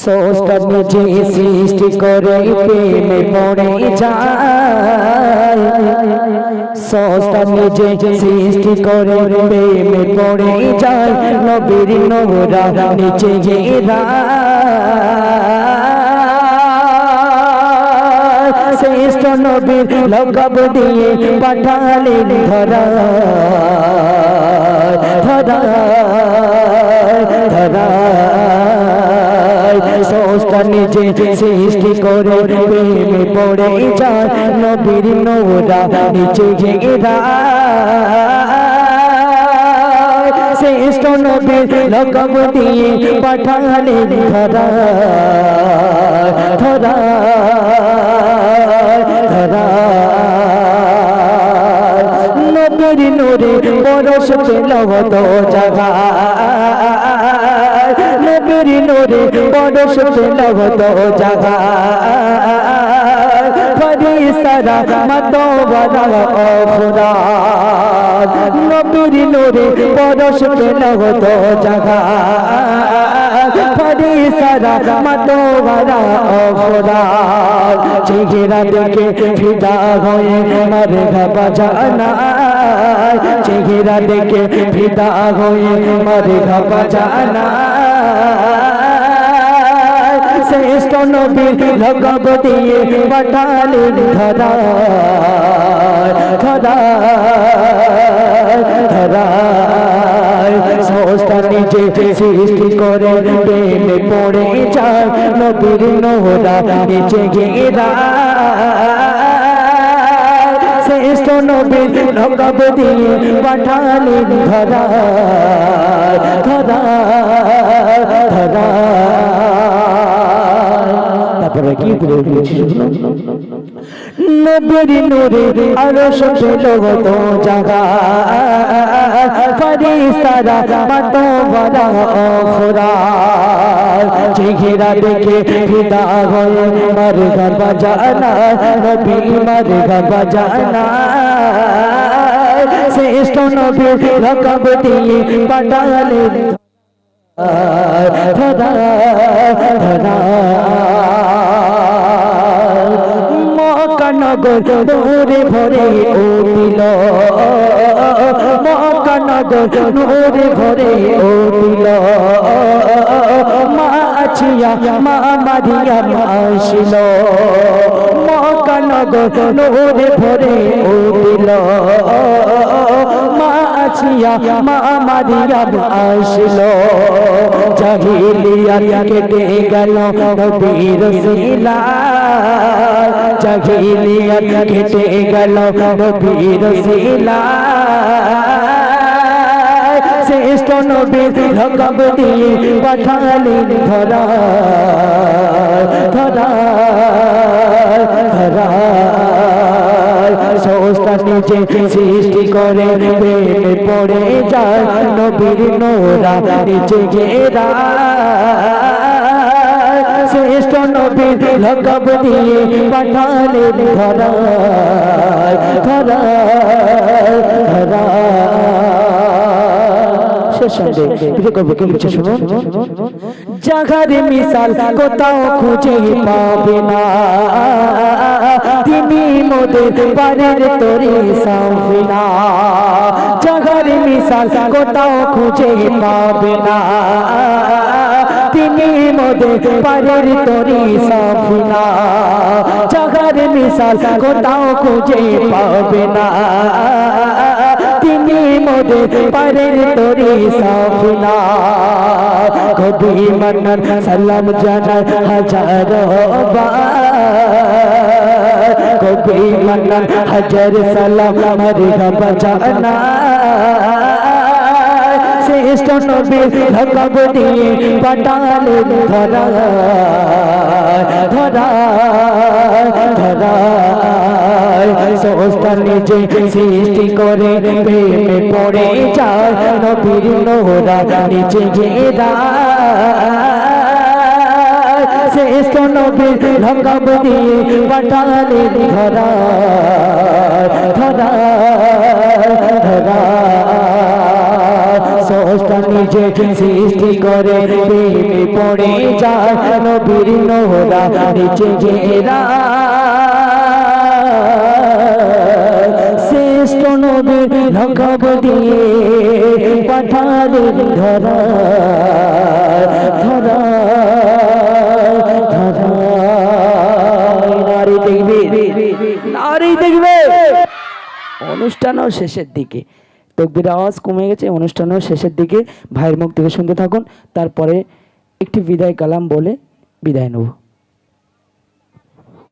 সোস্টা নিজে সৃষ্টি করে প্রেমে পড়ে যায়। সোস্টা নিজে সৃষ্টি করে প্রেমে পড়ে যায়। নবীর নোরা নিচে গেরা শ্রেষ্ঠ নবীর লকব দিয়ে পাঠালেন ধরা। ধরা। ধরা। সংস্থা নিজে সৃষ্টি করে প্রেমে পড়ে যায়, নবীর নোরা নিচে ঘেরা শ্রেষ্ঠ নবীর লকব দিয়ে পাঠালেন ধরা ধরা ধরা। নবীর নোরে পরশ পেল জাগা। নবীর নোরে পরশ তো জাগা। ফরিস্তারা মতো বড় অফরা নবীর নোরে পরশ তো জাগা। ফরিস্তারা মতো বড় অফরা চেহারা দেখে ফিদা হয়ে মারে ঘাবা জানা। চেহারা দেখে ফিদা হয়ে মারে ঘাবা জানা। শ্রেষ্ঠ নবীর লগব দিয়ে পাঠালেন ধরা ধরা ধরা সংস্থা নিজে সৃষ্টি করে প্রেমে পড়ে যায় নবীর নোহরা নিচে গেরা শ্রেষ্ঠ নবীর লগব দিয়ে পাঠালেন ধরা ধরা ধরা কি করে বলছি নবীর নূরে আরও পেল তো জাগা ফরিস্তারা মত বড় অফরা চেহারা দেখে ফিদা হয়ে মার ঘর বাজানা নবী মার ঘর বাজানা শ্রেষ্ঠ নবী রকব দিয়ে পাঠালেন ধরা ধরা মকানগর দূরে ভরে উঠিল মকানগর দূরে ভরে উঠিল মা আছিয়া, মা মারিয়া আসিল মকানগর দূরে ভরে উঠিল মা আছিয়া মা মারিয়া আসিল। জাহিলিয়া কেটে গেল নবীর শিলা জাহিলিয়া কেটে গেল নবীর শিলা শ্রেষ্ঠ নবীর রকব দিয়ে পাঠালেন ধরা ধরা নিজে সৃষ্টি করে প্রেমে পড়ে যায় নবীর নোরা নিচে গেরা শ্রেষ্ঠ নবীর লকব দিয়ে পাঠালেন ধরা ধরা ধরা শেষ সঙ্গে প্রিয় কবি কি লিখছে শুনুন জাগার মিসাল কোথাও খুঁজে পাবে না। তিনি মোদের পারের তরি সাফিনা জাগার মিশাল কোথাও খুঁজে পাবে না তিনি মোদের পারের তরি সাফিনা জাগার মিশাল কোথাও খুঁজে পাবে না মোদের পারের তরি সাফিনা। কবি মন্নর সালাম জানার হাজার কবি মন্নর হাজার সালাম মারে বাজানা শ্রেষ্ঠ নবীর ধকব দিয়ে পাটালেন ধরা। ধরা সংস্থা নিজে সৃষ্টি করে, প্রেমে পড়ে যায় নবীর নোরা নিচে গেরা শ্রেষ্ঠ নবীর রকব দিয়ে পাঠালেন ধরা ধরা ধরা। স্রষ্টা নিজে সৃষ্টি করে, প্রেমে পড়ে যায় নবীর নোরা নিচে ঘেরা লকব দিয়ে পাঠালেন ধরা ধরা অনুষ্ঠানও শেষের দিকে। তকবির আওয়াজ কমে গেছে, অনুষ্ঠানও শেষের দিকে। ভাইয়ের মুখ থেকে শুনতে থাকুন, তারপরে একটি বিদায় কালাম বলে বিদায় নেব।